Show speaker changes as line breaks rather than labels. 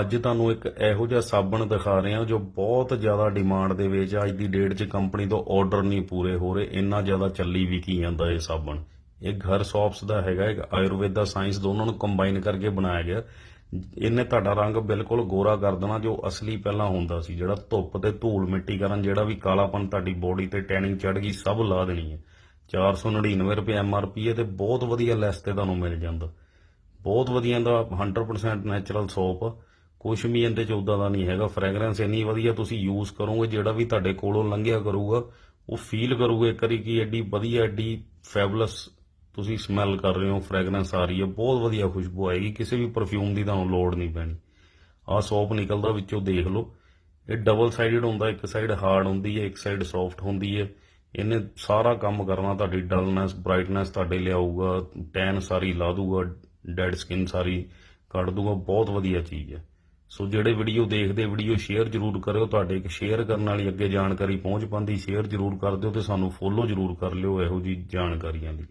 ਅੱਜ ਤੁਹਾਨੂੰ ਇੱਕ ਇਹੋ ਜਿਹਾ ਸਾਬਣ ਦਿਖਾ ਰਹੇ ਹਾਂ ਜੋ ਬਹੁਤ ਜ਼ਿਆਦਾ ਡਿਮਾਂਡ ਦੇ ਵਿੱਚ ਅੱਜ ਦੀ ਡੇਟ 'ਚ ਕੰਪਨੀ ਤੋਂ ਆਰਡਰ ਨਹੀਂ ਪੂਰੇ ਹੋ ਰਹੇ। ਇੰਨਾ ਜ਼ਿਆਦਾ ਚੱਲੀ ਵਿਕੀ ਜਾਂਦਾ ਇਹ ਸਾਬਣ। ਇਹ ਘਰ ਸੌਪਸ ਦਾ ਹੈਗਾ, ਇੱਕ ਆਯੁਰਵੇਦਾ ਸਾਇੰਸ ਦੋਨਾਂ ਨੂੰ ਕੰਬਾਈਨ ਕਰਕੇ ਬਣਾਇਆ ਗਿਆ। ਇਹਨੇ ਤੁਹਾਡਾ ਰੰਗ ਬਿਲਕੁਲ ਗੋਰਾ ਕਰ ਦੇਣਾ, ਜੋ ਅਸਲੀ ਪਹਿਲਾਂ ਹੁੰਦਾ ਸੀ। ਜਿਹੜਾ ਧੁੱਪ ਤੇ ਧੂਲ ਮਿੱਟੀ ਕਰਨ, ਜਿਹੜਾ ਵੀ ਕਾਲਾਪਨ ਤੁਹਾਡੀ ਬੋਡੀ ਤੇ ਟੈਨਿੰਗ ਚੜ ਗਈ, ਸਭ ਲਾ ਦੇਣੀ ਹੈ। 499 ਰੁਪਏ ਐਮਆਰਪੀ ਹੈ ਤੇ ਬਹੁਤ ਵਧੀਆ ਲੈਸ ਤੇ ਤੁਹਾਨੂੰ ਮਿਲ ਜਾਂਦਾ। ਬਹੁਤ ਵਧੀਆ ਦਾ 100% ਨੈਚੁਰਲ ਸੋਪ ਕੁਛ ਵੀ ਇਹਦੇ ਚ ਉਦਾਂ ਦਾ ਨਹੀਂ ਹੈਗਾ। ਫ੍ਰੈਗਰੈਂਸ ਇੰਨੀ ਵਧੀਆ ਤੁਸੀਂ ਯੂਜ਼ ਕਰੋਗੇ, ਜਿਹੜਾ ਵੀ ਤੁਹਾਡੇ ਕੋਲੋਂ ਲੰਘਿਆ ਕਰੂਗਾ, ਉਹ ਫੀਲ ਕਰੂਗਾ ਇੱਕ ਵਾਰੀ ਕਿ ਐਡੀ ਵਧੀਆ, ਐਡੀ ਫੈਬੂਲਸ ਤੁਸੀਂ ਸਮੈਲ ਕਰ ਰਹੇ ਹੋ ਫ੍ਰੈਗਰੈਂਸ ਆ ਰਹੀ ਹੈ। ਬਹੁਤ ਵਧੀਆ ਖੁਸ਼ਬੂ ਆਏਗੀ, ਕਿਸੇ ਵੀ ਪਰਫਿਊਮ ਦੀ ਤੁਹਾਨੂੰ ਲੋੜ ਨਹੀਂ ਪੈਣੀ। ਆਹ ਸੋਪ ਨਿਕਲਦਾ ਵਿੱਚੋਂ ਦੇਖ ਲਓ। ਇਹ ਡਬਲ ਸਾਈਡਡ ਹੁੰਦਾ, ਇੱਕ ਸਾਈਡ ਹਾਰਡ ਹੁੰਦੀ ਹੈ, ਇੱਕ ਸਾਈਡ ਸੌਫਟ ਹੁੰਦੀ ਹੈ। ਇਹਨੇ ਸਾਰਾ ਕੰਮ ਕਰਨਾ ਤੁਹਾਡੀ ਡਲਨੈਸ ਬ੍ਰਾਈਟਨੈਸ ਤੁਹਾਡੇ ਲਿਆਊਗਾ ਟੈਨ ਸਾਰੀ ਲਾ ਦੂਗਾ ਡੈਡ ਸਕਿਨ ਸਾਰੀ ਕੱਢ ਦੂਗਾ। ਬਹੁਤ ਵਧੀਆ ਚੀਜ਼ ਹੈ। ਸੋ ਜਿਹੜੇ ਵੀਡੀਓ ਦੇਖਦੇ, ਵੀਡੀਓ ਸ਼ੇਅਰ ਜ਼ਰੂਰ ਕਰਿਓ, ਤੁਹਾਡੇ ਇੱਕ ਸ਼ੇਅਰ ਕਰਨ ਵਾਲੀ ਅੱਗੇ ਜਾਣਕਾਰੀ ਪਹੁੰਚ ਪਾਉਂਦੀ, ਸ਼ੇਅਰ ਜ਼ਰੂਰ ਕਰ ਦਿਓ ਤੇ ਸਾਨੂੰ ਫੋਲੋ ਜ਼ਰੂਰ ਕਰ ਲਿਓ, ਇਹੋ ਜੀ ਜਾਣਕਾਰੀਆਂ ਦੀ।